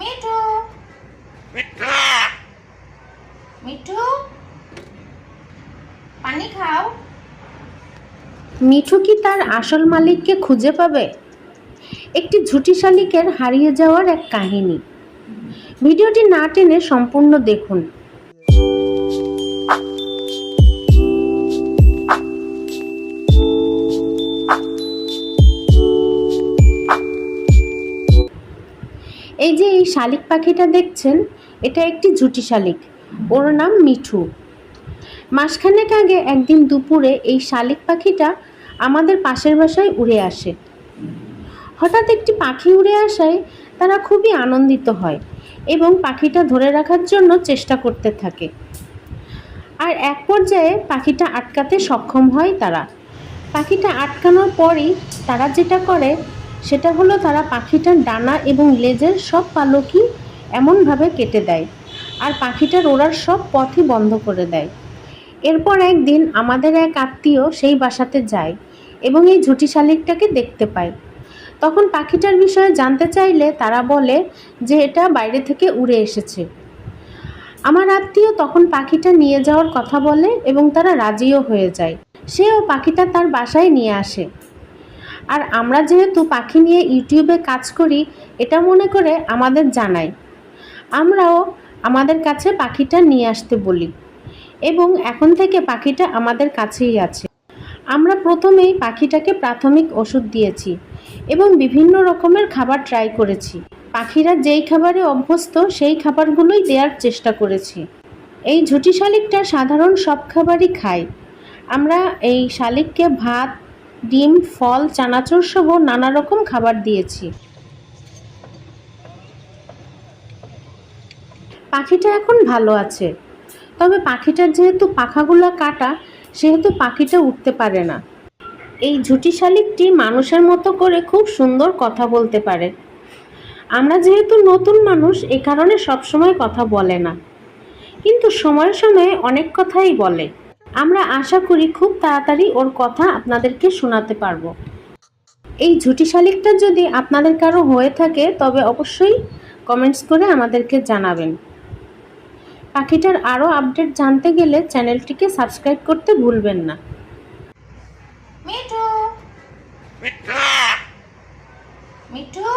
মিঠু। মিঠু। পানি খাও। মিঠু কি তার আসল মালিককে খুঁজে পাবে? একটি ঝুটি শালিকের হারিয়ে যাওয়ার এক কাহিনী। ভিডিওটি না টেনে সম্পূর্ণ দেখুন। এই যে এই শালিক পাখিটা দেখছেন, এটা একটি জুটি শালিক। ওর নাম মিঠু। মাসখানেক আগে একদিন দুপুরে এই শালিক পাখিটা আমাদের পাশের বাসায় উড়ে আসে। হঠাৎ একটি পাখি উড়ে আসায় তারা খুবই আনন্দিত হয় এবং পাখিটা ধরে রাখার জন্য চেষ্টা করতে থাকে। আর এক পর্যায়ে পাখিটা আটকাতে সক্ষম হয় তারা। পাখিটা আটকানোর পরই তারা যেটা করে সেটা হলো তারা পাখিটার ডানা এবং লেজের সব পালকই এমনভাবে কেটে দেয় আর পাখিটার ওড়ার সব পথই বন্ধ করে দেয়। এরপর একদিন আমাদের এক আত্মীয় সেই বাসাতে যায় এবং এই ঝুটি শালিকটাকে দেখতে পায়। তখন পাখিটার বিষয়ে জানতে চাইলে তারা বলে যে এটা বাইরে থেকে উড়ে এসেছে। আমার আত্মীয় তখন পাখিটা নিয়ে যাওয়ার কথা বলে এবং তারা রাজিও হয়ে যায়। সেও পাখিটা তার বাসায় নিয়ে আসে। আর আমরা যেহেতু পাখি নিয়ে ইউটিউবে কাজ করি, এটা মনে করে আমাদের জানায় আমরাও আমাদের কাছে পাখিটা নিয়ে আসতে বলি এবং এখন থেকে পাখিটা আমাদের কাছেই আছে। আমরা প্রথমেই পাখিটাকে প্রাথমিক ওষুধ দিয়েছি এবং বিভিন্ন রকমের খাবার ট্রাই করেছি। পাখিরা যেই খাবারে অভ্যস্ত, সেই খাবারগুলোই দেওয়ার চেষ্টা করেছি। এই ঝুটি শালিকটা সাধারণ সব খাবারই খায়। আমরা এই শালিককে ভাত ডিম, ফল, চানাচুর সহ নানা রকম খাবার দিয়েছি। পাখিটা এখন ভালো আছে। তবে পাখিটার যেহেতু পাখাগুলো কাটা, সেহেতু পাখিটা উঠতে পারে না। এই ঝুটি শালিকটি মানুষের মতো করে খুব সুন্দর কথা বলতে পারে। আমরা যেহেতু নতুন মানুষ, এ কারণে সবসময় কথা বলে না। কিন্তু সময়ে সময়ে অনেক কথাই বলে। আমরা আশা করি খুব তাড়াতাড়ি ওর কথা আপনাদেরকে শোনাতে পারব। এই ঝুটি শালিকটা যদি আপনাদের কারও হয়ে থাকে তবে অবশ্যই কমেন্টস করে আমাদেরকে জানাবেন। পাখিটার আরও আপডেট জানতে গেলে চ্যানেলটিকে সাবস্ক্রাইব করতে ভুলবেন না। মিঠু! মিঠু!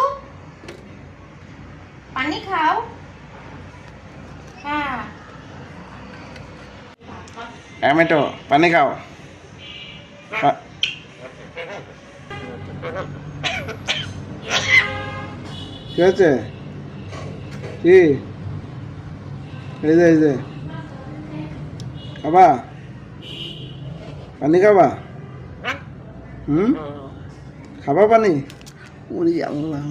পানি খাও। হ্যাঁ। টমেটো পানি খাও। কি হয়েছে? কি? এই যে এই যে। খাবা? পানি খাবা? হুম? খাবা পানি? উড়ি আল্লাহ